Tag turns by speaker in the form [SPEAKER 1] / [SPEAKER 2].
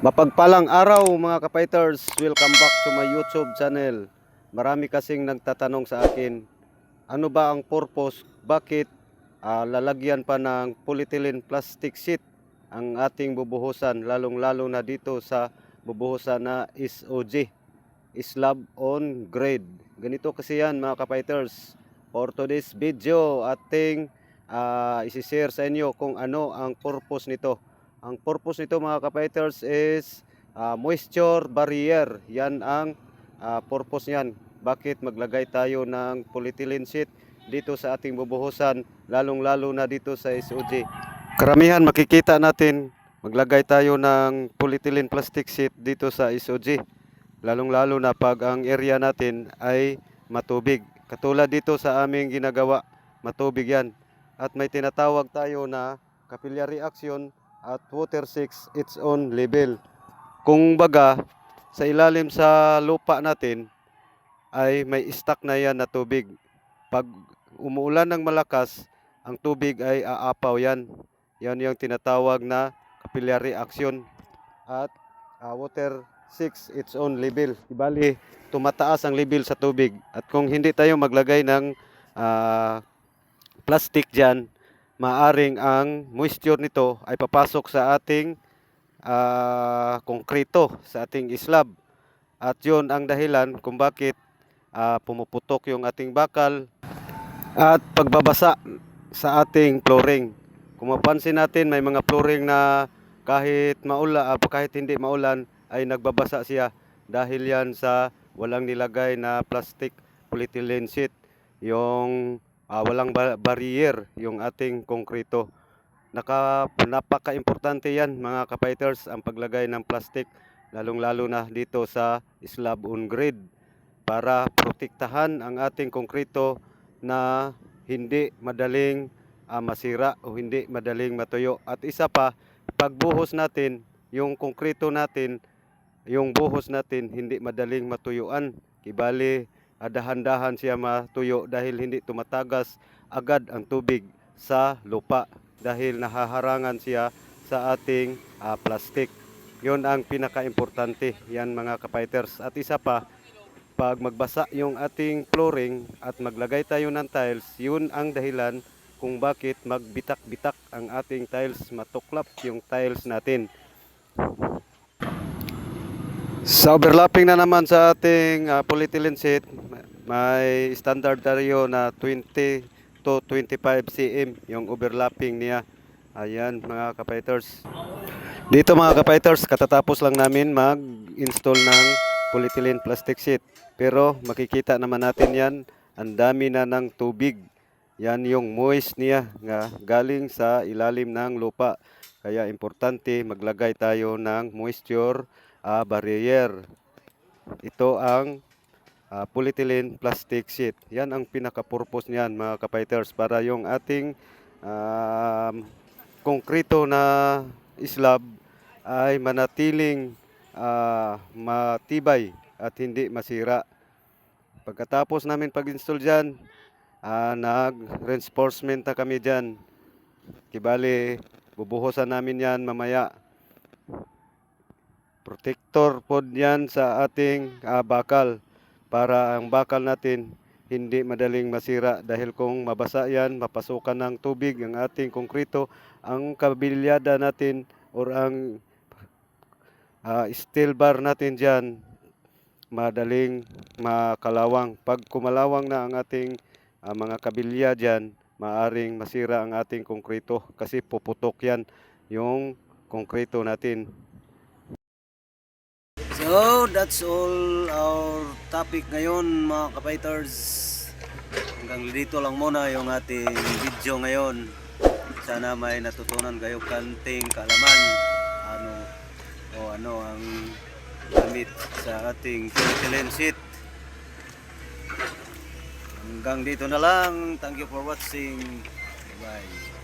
[SPEAKER 1] Mapagpalang araw mga kapighters, welcome back to my YouTube channel. Marami kasing nagtatanong sa akin, ano ba ang purpose, bakit ah, lalagyan pa ng polyethylene plastic sheet ang ating bubuhusan, lalong-lalo na dito sa bubuhusan na SOG, Slab on Grade. Ganito kasi yan mga kapighters. For today's video, ating ah, isishare sa inyo kung ano ang purpose nito. Ang purpose nito mga kapighters is ah, moisture barrier. Yan ang ah, purpose niyan. Bakit maglagay tayo ng polyethylene sheet dito sa ating bubuhusan, lalong-lalo na dito sa SOG. Karamihan makikita natin maglagay tayo ng polyethylene plastic sheet dito sa SOG. Lalong-lalo na pag ang area natin ay matubig. Katulad dito sa aming ginagawa, matubig yan. At may tinatawag tayo na capillary action at water 6 its own level. Kung baga, sa ilalim sa lupa natin ay may stock na yan na tubig. Pag umuulan ng malakas, ang tubig ay aapaw yan. Yan yung tinatawag na capillary action at ah, water 6 its own level. Ibali, tumataas ang level sa tubig. At kung hindi tayo maglagay ng ah, plastic dyan, maaring ang moisture nito ay papasok sa ating ah, konkreto, sa ating slab. At yun ang dahilan kung bakit ah, pumuputok yung ating bakal at pagbabasa sa ating flooring. Kung mapansin natin, may mga flooring na kahit maula, ah, kahit hindi maulan ay nagbabasa siya dahil yan sa walang nilagay na plastic polyethylene sheet yung ah, walang ba- barrier yung ating konkreto. Naka, napaka-importante yan mga kapighters ang paglagay ng plastic lalong-lalo na dito sa slab on grade para protektahan ang ating konkreto na hindi madaling ah, masira o hindi madaling matuyo. At isa pa, pagbuhos natin, yung konkreto natin, yung buhos natin hindi madaling matuyuan. Kibali, dahan-dahan siya matuyo dahil hindi tumatagas agad ang tubig sa lupa dahil nahaharangan siya sa ating ah, plastic. Yon ang pinaka-importante yan mga kapighters. At isa pa, pag magbasa yung ating flooring at maglagay tayo ng tiles, yun ang dahilan kung bakit magbitak-bitak ang ating tiles, matuklap yung tiles natin. Sa overlapping na naman sa ating ah, polyethylene sheet, may standard tayo na 20 to 25 cm yung overlapping niya. Ayan mga kapighters. Dito mga kapighters, katatapos lang namin mag-install ng polyethylene plastic sheet. Pero makikita naman natin yan, ang dami na ng tubig. Yan yung moist niya nga galing sa ilalim ng lupa. Kaya importante maglagay tayo ng moisture ah, barrier. Ito ang ah, polyethylene plastic sheet. Yan ang pinaka-purpose niyan mga kapighters para yung ating um, konkreto na slab ay manatiling ah, matibay at hindi masira. Pagkatapos namin pag-install dyan, ah, nag-reinforcement na kami dyan. Kibali, bubuhusan namin yan mamaya. Protector po yan sa ating ah, bakal para ang bakal natin hindi madaling masira dahil kung mabasa yan, mapasukan ng tubig ang ating konkreto, ang kabilyada natin or ang ah, steel bar natin dyan, madaling makalawang. Pag kumalawang na ang ating ah, mga kabilya dyan, maaring masira ang ating konkreto kasi puputok yan yung konkreto natin.
[SPEAKER 2] So, that's all our topic ngayon mga kapighters. Hanggang dito lang muna yung ating video ngayon. Sana may natutunan kayo kanting kaalaman. Ano o ano ang gamit sa ating polyethylene sheet. Hanggang dito na lang. Thank you for watching. Bye.